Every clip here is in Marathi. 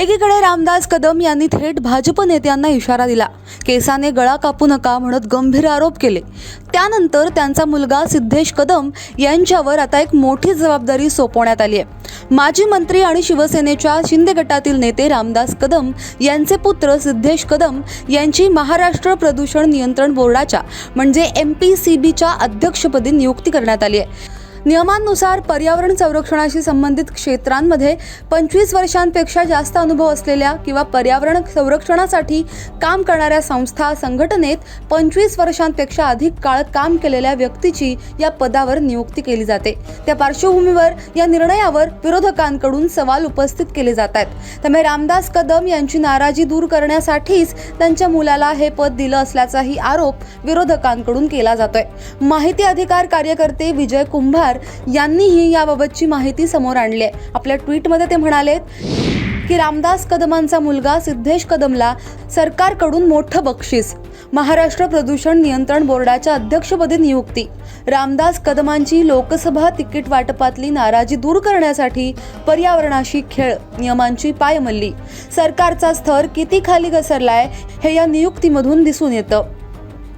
एकीकडे रामदास कदम यांनी थेट भाजप नेत्यांना इशारा दिला. केसाने गळा कापू नका म्हणत गंभीर आरोप केले. त्यानंतर त्यांचा मुलगा सिद्धेश कदम यांच्यावर आता एक मोठी जबाबदारी सोपवण्यात आली आहे. माजी मंत्री आणि शिवसेनेच्या शिंदे गटातील नेते रामदास कदम यांचे पुत्र सिद्धेश कदम यांची महाराष्ट्र प्रदूषण नियंत्रण बोर्डाच्या म्हणजे एम पी सी बीच्या अध्यक्षपदी नियुक्ती करण्यात आली आहे. नियमांनुसार पर्यावरण संरक्षणाशी संबंधित क्षेत्रांमध्ये पंचवीस वर्षांपेक्षा जास्त अनुभव असलेल्या किंवा पर्यावरण संरक्षणासाठी काम करणाऱ्या संस्था संघटनेत पंचवीस वर्षांपेक्षा अधिक काळ काम केलेल्या व्यक्तीची या पदावर नियुक्ती केली जाते. त्या पार्श्वभूमीवर या निर्णयावर विरोधकांकडून सवाल उपस्थित केले जात आहेत. त्यामुळे रामदास कदम यांची नाराजी दूर करण्यासाठीच त्यांच्या मुलाला हे पद दिलं असल्याचाही आरोप विरोधकांकडून केला जातोय. माहिती अधिकार कार्यकर्ते विजय कुंभार यांनीही याबाबतची माहिती समोर आणली आहे. आपल्या ट्विटमध्ये ते म्हणालेत की रामदास कदमांचा मुलगा सिद्धेश कदमला सरकारकडून मोठं बक्षीस. महाराष्ट्र प्रदूषण नियंत्रण बोर्डाच्या अध्यक्षपदी नियुक्ती. रामदास कदमांची लोकसभा तिकीट वाटपातली नाराजी दूर करण्यासाठी पर्यावरणाशी खेळ नियमांची पायमल्ली. सरकारचा स्तर किती खाली घसरलाय हे या नियुक्तीमधून दिसून येतं.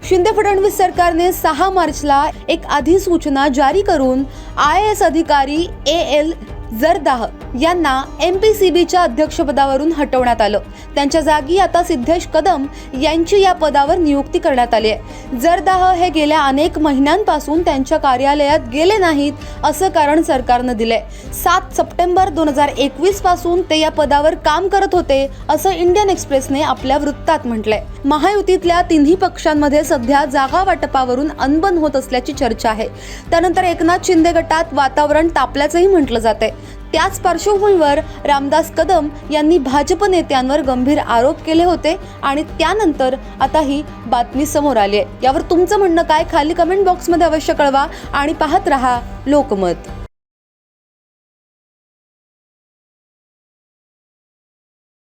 शिंदे फडणवीस सरकारने सहा मार्चला एक अधिसूचना जारी करून आय एस अधिकारी ए एल जरदाह यांना एम पी सी बीच्या अध्यक्षपदावरून हटवण्यात आलं. त्यांच्या जागी आता सिद्धेश कदम यांची या पदावर नियुक्ती करण्यात आली आहे. जरदाह हे गेल्या अनेक महिन्यांपासून त्यांच्या कार्यालयात गेले नाहीत असं कारण सरकारनं दिलंय. सात सप्टेंबर दोन हजार एकवीसपासून ते या पदावर काम करत होते असं इंडियन एक्सप्रेसने आपल्या वृत्तात म्हटलंय. महायुतीतल्या तिन्ही पक्षांमध्ये सध्या जागा वाटपावरून अनबन होत असल्याची चर्चा आहे. त्यानंतर एकनाथ शिंदे गटात वातावरण तापल्याचंही म्हटलं जात आहे त्याच पार्श्वभूमीवर रामदास कदम यांनी भाजप नेत्यांवर गंभीर आरोप केले होते आणि त्यानंतर आता ही बातमी समोर आली आहे. यावर तुमचं म्हणणं काय? खाली कमेंट बॉक्समध्ये अवश्य कळवा आणि पाहत रहा लोकमत.